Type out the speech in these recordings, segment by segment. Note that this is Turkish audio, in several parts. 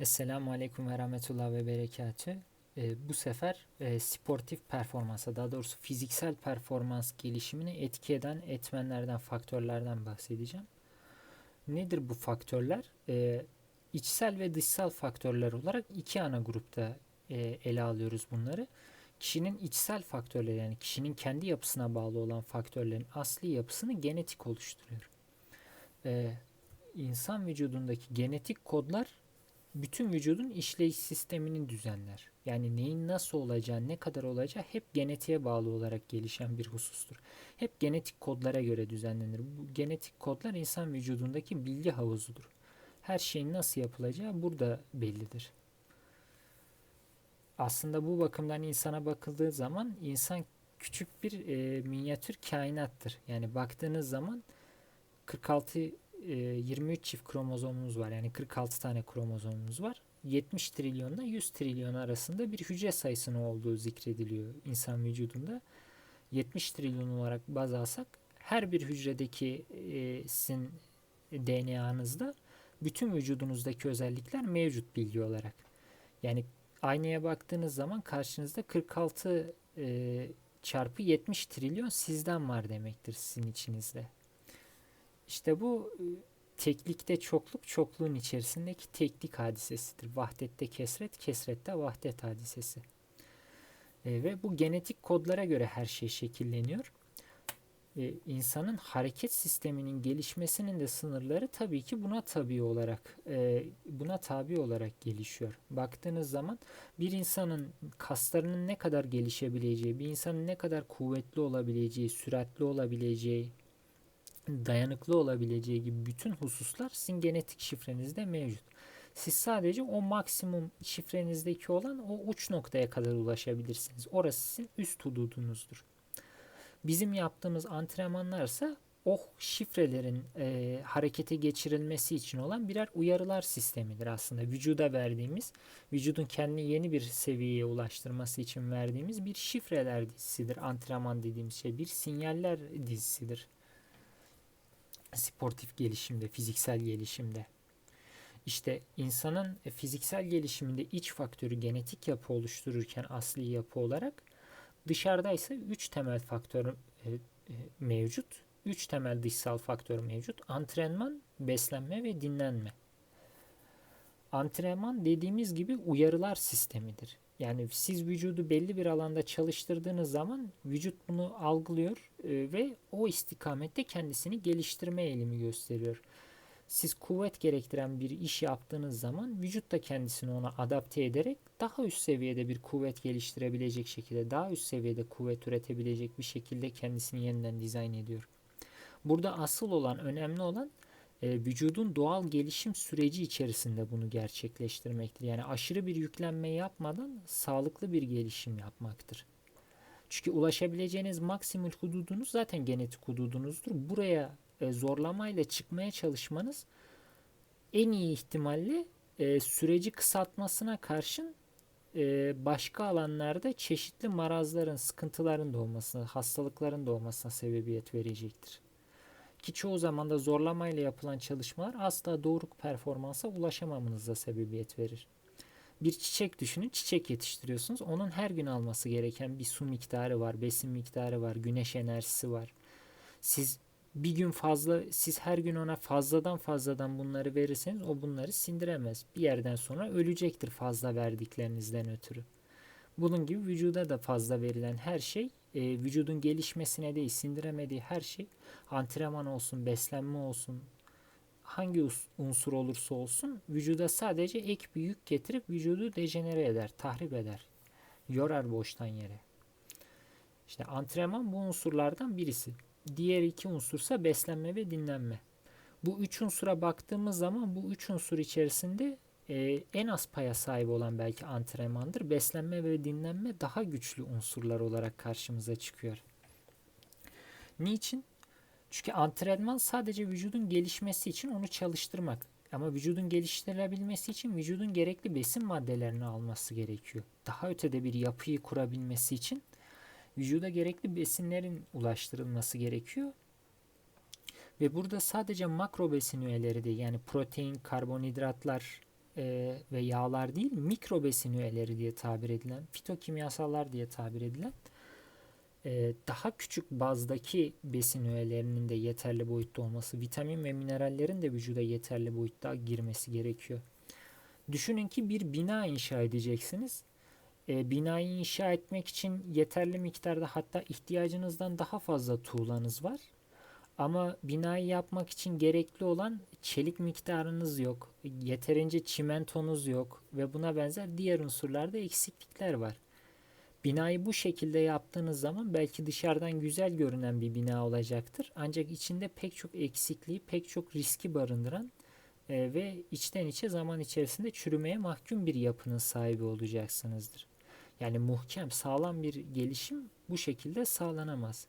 Esselamu Aleyküm ve Rahmetullah ve Berekatü. Ee, bu sefer e, sportif performansa, daha doğrusu fiziksel performans gelişimini etki eden etmenlerden, faktörlerden bahsedeceğim. Nedir bu faktörler? Ee, içsel ve dışsal faktörler olarak iki ana grupta e, ele alıyoruz bunları. Kişinin içsel faktörleri yani kişinin kendi yapısına bağlı olan faktörlerin asli yapısını genetik oluşturuyor. Ee, insan vücudundaki genetik kodlar bütün vücudun işleyiş sistemini düzenler. Yani neyin nasıl olacağı, ne kadar olacağı hep genetiğe bağlı olarak gelişen bir husustur. Hep genetik kodlara göre düzenlenir. Bu genetik kodlar insan vücudundaki bilgi havuzudur. Her şeyin nasıl yapılacağı burada bellidir. Aslında bu bakımdan insana bakıldığı zaman insan küçük bir e, minyatür kainattır. Yani baktığınız zaman 46 23 e, çift kromozomumuz var. Yani 46 tane kromozomumuz var. 70 trilyonla 100 trilyon arasında bir hücre sayısının olduğu zikrediliyor insan vücudunda. 70 trilyon olarak baz alsak her bir hücredeki e, sizin DNA'nızda bütün vücudunuzdaki özellikler mevcut bilgi olarak. Yani aynaya baktığınız zaman karşınızda 46 e, çarpı 70 trilyon sizden var demektir sizin içinizde. İşte bu e, teklikte çokluk, çokluğun içerisindeki teklik hadisesidir. Vahdette kesret, kesrette vahdet hadisesi. E, ve bu genetik kodlara göre her şey şekilleniyor. E, insanın hareket sisteminin gelişmesinin de sınırları tabii ki buna tabi olarak e, buna tabi olarak gelişiyor. Baktığınız zaman bir insanın kaslarının ne kadar gelişebileceği, bir insanın ne kadar kuvvetli olabileceği, süratli olabileceği, dayanıklı olabileceği gibi bütün hususlar sizin genetik şifrenizde mevcut. Siz sadece o maksimum şifrenizdeki olan o uç noktaya kadar ulaşabilirsiniz. Orası sizin üst hududunuzdur. Bizim yaptığımız antrenmanlarsa o şifrelerin e, harekete geçirilmesi için olan birer uyarılar sistemidir aslında. Vücuda verdiğimiz, vücudun kendini yeni bir seviyeye ulaştırması için verdiğimiz bir şifreler dizisidir. Antrenman dediğimiz şey bir sinyaller dizisidir sportif gelişimde, fiziksel gelişimde. İşte insanın e, fiziksel gelişiminde iç faktörü genetik yapı oluştururken asli yapı olarak dışarıda ise üç temel faktör e, e, mevcut. Üç temel dışsal faktör mevcut. Antrenman, beslenme ve dinlenme. Antrenman dediğimiz gibi uyarılar sistemidir. Yani siz vücudu belli bir alanda çalıştırdığınız zaman vücut bunu algılıyor e, ve o istikamette kendisini geliştirme eğilimi gösteriyor. Siz kuvvet gerektiren bir iş yaptığınız zaman vücut da kendisini ona adapte ederek daha üst seviyede bir kuvvet geliştirebilecek şekilde, daha üst seviyede kuvvet üretebilecek bir şekilde kendisini yeniden dizayn ediyor. Burada asıl olan, önemli olan e, vücudun doğal gelişim süreci içerisinde bunu gerçekleştirmektir. Yani aşırı bir yüklenme yapmadan sağlıklı bir gelişim yapmaktır. Çünkü ulaşabileceğiniz maksimum hududunuz zaten genetik hududunuzdur. Buraya e, zorlamayla çıkmaya çalışmanız en iyi ihtimalle e, süreci kısaltmasına karşın e, başka alanlarda çeşitli marazların, sıkıntıların doğmasına, hastalıkların doğmasına sebebiyet verecektir. Ki çoğu zaman da zorlamayla yapılan çalışmalar asla doğru performansa ulaşamamanıza sebebiyet verir. Bir çiçek düşünün, çiçek yetiştiriyorsunuz. Onun her gün alması gereken bir su miktarı var, besin miktarı var, güneş enerjisi var. Siz bir gün fazla, siz her gün ona fazladan fazladan bunları verirseniz o bunları sindiremez. Bir yerden sonra ölecektir fazla verdiklerinizden ötürü. Bunun gibi vücuda da fazla verilen her şey e, vücudun gelişmesine değil sindiremediği her şey antrenman olsun, beslenme olsun, hangi unsur olursa olsun vücuda sadece ek bir yük getirip vücudu dejenere eder, tahrip eder. Yorar boştan yere. İşte antrenman bu unsurlardan birisi. Diğer iki unsursa beslenme ve dinlenme. Bu üç unsura baktığımız zaman bu üç unsur içerisinde e, en az paya sahip olan belki antrenmandır. Beslenme ve dinlenme daha güçlü unsurlar olarak karşımıza çıkıyor. Niçin? Çünkü antrenman sadece vücudun gelişmesi için onu çalıştırmak. Ama vücudun geliştirilebilmesi için vücudun gerekli besin maddelerini alması gerekiyor. Daha ötede bir yapıyı kurabilmesi için vücuda gerekli besinlerin ulaştırılması gerekiyor. Ve burada sadece makro besin üyeleri de yani protein, karbonhidratlar, e, ve yağlar değil mikro besin üyeleri diye tabir edilen fitokimyasallar diye tabir edilen e, daha küçük bazdaki besin öğelerinin de yeterli boyutta olması, vitamin ve minerallerin de vücuda yeterli boyutta girmesi gerekiyor. Düşünün ki bir bina inşa edeceksiniz. E, binayı inşa etmek için yeterli miktarda hatta ihtiyacınızdan daha fazla tuğlanız var. Ama binayı yapmak için gerekli olan çelik miktarınız yok. Yeterince çimentonuz yok ve buna benzer diğer unsurlarda eksiklikler var. Binayı bu şekilde yaptığınız zaman belki dışarıdan güzel görünen bir bina olacaktır. Ancak içinde pek çok eksikliği, pek çok riski barındıran e, ve içten içe zaman içerisinde çürümeye mahkum bir yapının sahibi olacaksınızdır. Yani muhkem, sağlam bir gelişim bu şekilde sağlanamaz.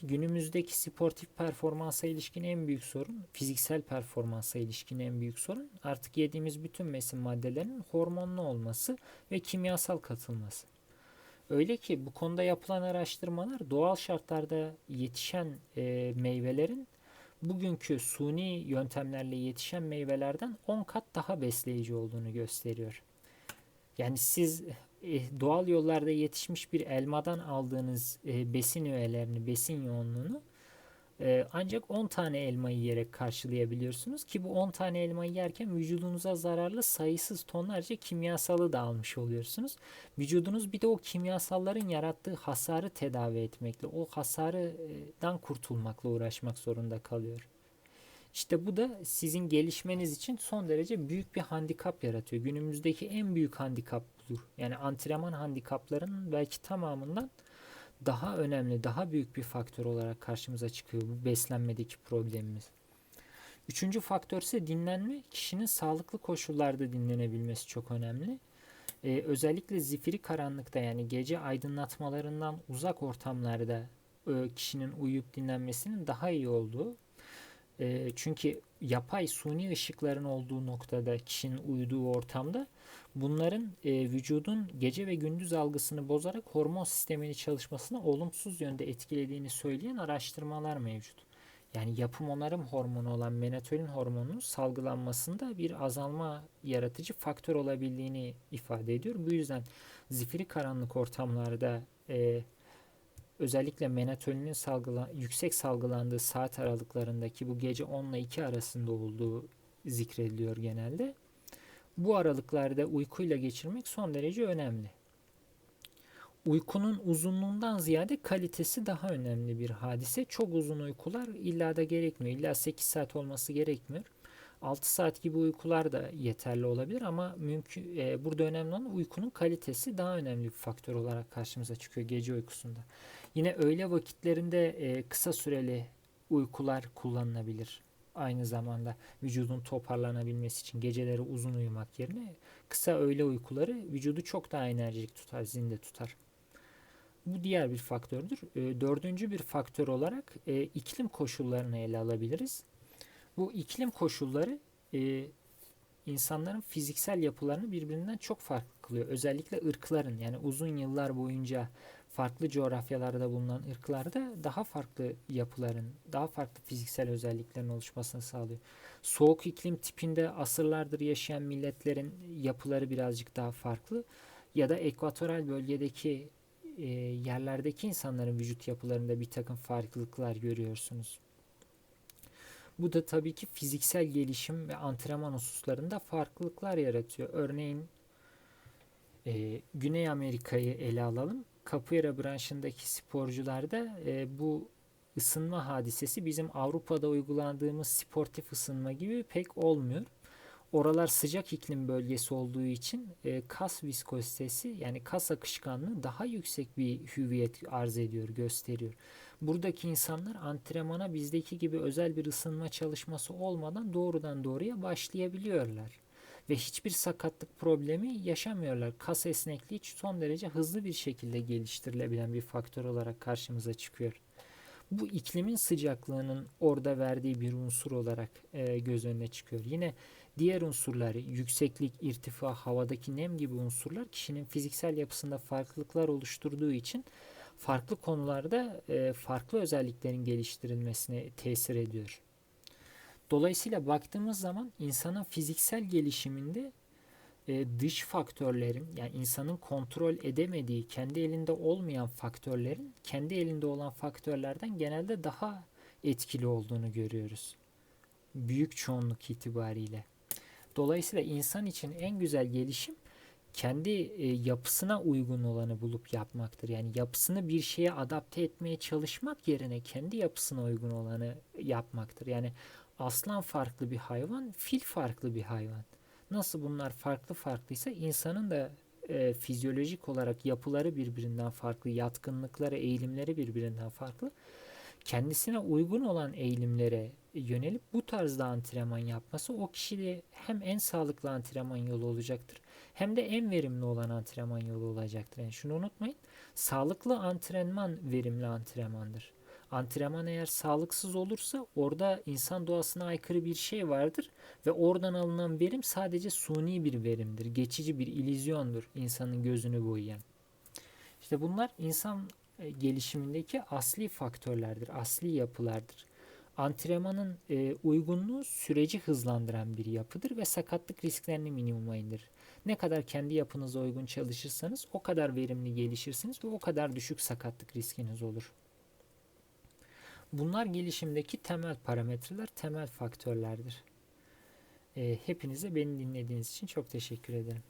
Ki günümüzdeki sportif performansa ilişkin en büyük sorun, fiziksel performansa ilişkin en büyük sorun artık yediğimiz bütün besin maddelerinin hormonlu olması ve kimyasal katılması. Öyle ki bu konuda yapılan araştırmalar doğal şartlarda yetişen e, meyvelerin bugünkü suni yöntemlerle yetişen meyvelerden 10 kat daha besleyici olduğunu gösteriyor. Yani siz e, doğal yollarda yetişmiş bir elmadan aldığınız e, besin öğelerini, besin yoğunluğunu ee, ancak 10 tane elmayı yiyerek karşılayabiliyorsunuz ki bu 10 tane elmayı yerken vücudunuza zararlı sayısız tonlarca kimyasalı da almış oluyorsunuz. Vücudunuz bir de o kimyasalların yarattığı hasarı tedavi etmekle, o hasardan kurtulmakla uğraşmak zorunda kalıyor. İşte bu da sizin gelişmeniz için son derece büyük bir handikap yaratıyor. Günümüzdeki en büyük handikap budur. Yani antrenman handikaplarının belki tamamından daha önemli, daha büyük bir faktör olarak karşımıza çıkıyor bu beslenmedeki problemimiz. Üçüncü faktör ise dinlenme. Kişinin sağlıklı koşullarda dinlenebilmesi çok önemli. Ee, özellikle zifiri karanlıkta yani gece aydınlatmalarından uzak ortamlarda e, kişinin uyuyup dinlenmesinin daha iyi olduğu. E, çünkü yapay suni ışıkların olduğu noktada kişinin uyuduğu ortamda Bunların e, vücudun gece ve gündüz algısını bozarak hormon sistemini çalışmasına olumsuz yönde etkilediğini söyleyen araştırmalar mevcut. Yani yapım onarım hormonu olan melatonin hormonunun salgılanmasında bir azalma yaratıcı faktör olabildiğini ifade ediyor. Bu yüzden zifiri karanlık ortamlarda e, özellikle melatoninin salgıla, yüksek salgılandığı saat aralıklarındaki bu gece 10 ile 2 arasında olduğu zikrediliyor genelde bu aralıklarda uykuyla geçirmek son derece önemli. Uykunun uzunluğundan ziyade kalitesi daha önemli bir hadise. Çok uzun uykular illa da gerekmiyor. İlla 8 saat olması gerekmiyor. 6 saat gibi uykular da yeterli olabilir ama mümkün e, burada önemli olan uykunun kalitesi daha önemli bir faktör olarak karşımıza çıkıyor gece uykusunda. Yine öğle vakitlerinde e, kısa süreli uykular kullanılabilir aynı zamanda vücudun toparlanabilmesi için geceleri uzun uyumak yerine kısa öğle uykuları vücudu çok daha enerjik tutar, zinde tutar. Bu diğer bir faktördür. E, dördüncü bir faktör olarak e, iklim koşullarını ele alabiliriz. Bu iklim koşulları e, insanların fiziksel yapılarını birbirinden çok farklı kılıyor. Özellikle ırkların yani uzun yıllar boyunca farklı coğrafyalarda bulunan ırklarda daha farklı yapıların, daha farklı fiziksel özelliklerin oluşmasını sağlıyor. Soğuk iklim tipinde asırlardır yaşayan milletlerin yapıları birazcık daha farklı ya da ekvatoral bölgedeki e, yerlerdeki insanların vücut yapılarında bir takım farklılıklar görüyorsunuz. Bu da tabii ki fiziksel gelişim ve antrenman hususlarında farklılıklar yaratıyor. Örneğin e, Güney Amerika'yı ele alalım capoeira branşındaki sporcularda e, bu ısınma hadisesi bizim Avrupa'da uygulandığımız sportif ısınma gibi pek olmuyor. Oralar sıcak iklim bölgesi olduğu için e, kas viskozitesi yani kas akışkanlığı daha yüksek bir hüviyet arz ediyor, gösteriyor. Buradaki insanlar antrenmana bizdeki gibi özel bir ısınma çalışması olmadan doğrudan doğruya başlayabiliyorlar ve hiçbir sakatlık problemi yaşamıyorlar. Kas esnekliği son derece hızlı bir şekilde geliştirilebilen bir faktör olarak karşımıza çıkıyor. Bu iklimin sıcaklığının orada verdiği bir unsur olarak e, göz önüne çıkıyor. Yine diğer unsurlar yükseklik, irtifa, havadaki nem gibi unsurlar kişinin fiziksel yapısında farklılıklar oluşturduğu için farklı konularda e, farklı özelliklerin geliştirilmesine tesir ediyor. Dolayısıyla baktığımız zaman insanın fiziksel gelişiminde e, dış faktörlerin yani insanın kontrol edemediği, kendi elinde olmayan faktörlerin kendi elinde olan faktörlerden genelde daha etkili olduğunu görüyoruz. Büyük çoğunluk itibariyle. Dolayısıyla insan için en güzel gelişim kendi e, yapısına uygun olanı bulup yapmaktır. Yani yapısını bir şeye adapte etmeye çalışmak yerine kendi yapısına uygun olanı yapmaktır. Yani aslan farklı bir hayvan, fil farklı bir hayvan. Nasıl bunlar farklı farklıysa insanın da e, fizyolojik olarak yapıları birbirinden farklı, yatkınlıkları, eğilimleri birbirinden farklı. Kendisine uygun olan eğilimlere yönelip bu tarzda antrenman yapması o kişide hem en sağlıklı antrenman yolu olacaktır hem de en verimli olan antrenman yolu olacaktır. Yani şunu unutmayın. Sağlıklı antrenman verimli antrenmandır. Antrenman eğer sağlıksız olursa orada insan doğasına aykırı bir şey vardır ve oradan alınan verim sadece suni bir verimdir. Geçici bir illüzyondur insanın gözünü boyayan. İşte bunlar insan e, gelişimindeki asli faktörlerdir, asli yapılardır. Antrenmanın e, uygunluğu süreci hızlandıran bir yapıdır ve sakatlık risklerini minimuma indirir. Ne kadar kendi yapınıza uygun çalışırsanız o kadar verimli gelişirsiniz ve o kadar düşük sakatlık riskiniz olur. Bunlar gelişimdeki temel parametreler, temel faktörlerdir. E, hepinize beni dinlediğiniz için çok teşekkür ederim.